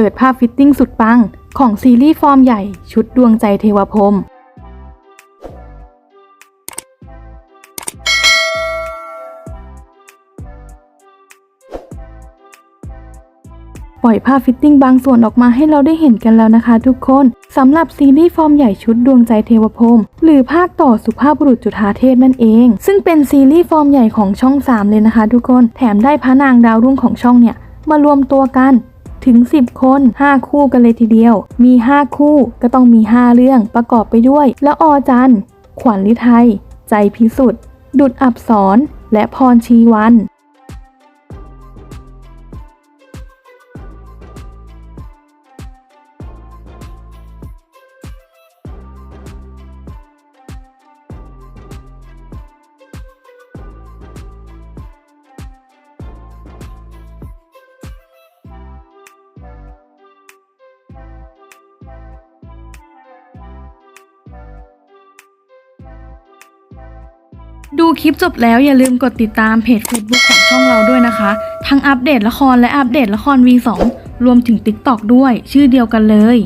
เปิดภาพฟิตติ้งสุดปัง ของซีรีส์ฟอร์มใหญ่ชุดดวงใจเทวพรมปล่อยภาพฟิตติ้งบางส่วนออกมาให้เราได้เห็นกันแล้วนะคะทุกคนสำหรับซีรีส์ฟอร์มใหญ่ชุดดวงใจเทวพรมหรือภาคต่อสุภาพบุรุษจุฑาเทพนั่นเอง ซึ่งเป็นซีรีส์ฟอร์มใหญ่ของช่อง 3 เลยนะคะ ทุกคนแถมได้พระนางดาวรุ่งของช่องเนี่ยมารวมตัวกัน ถึง 10 คน 5 คู่กันเลยทีเดียว มี 5 คู่ก็ต้องมี 5 เรื่องประกอบไปด้วยแล้วอจัน ขวัญฤทัย ใจพิสุทธิ์ดุดอับสรและพรชีวัน ดูคลิปจบแล้วอย่าลืมกดติดตามเพจ Facebook ของช่องเราด้วยนะคะ ทั้งอัปเดตละครและอัปเดตละคร V2 รวมถึง TikTok ด้วย ชื่อเดียวกันเลย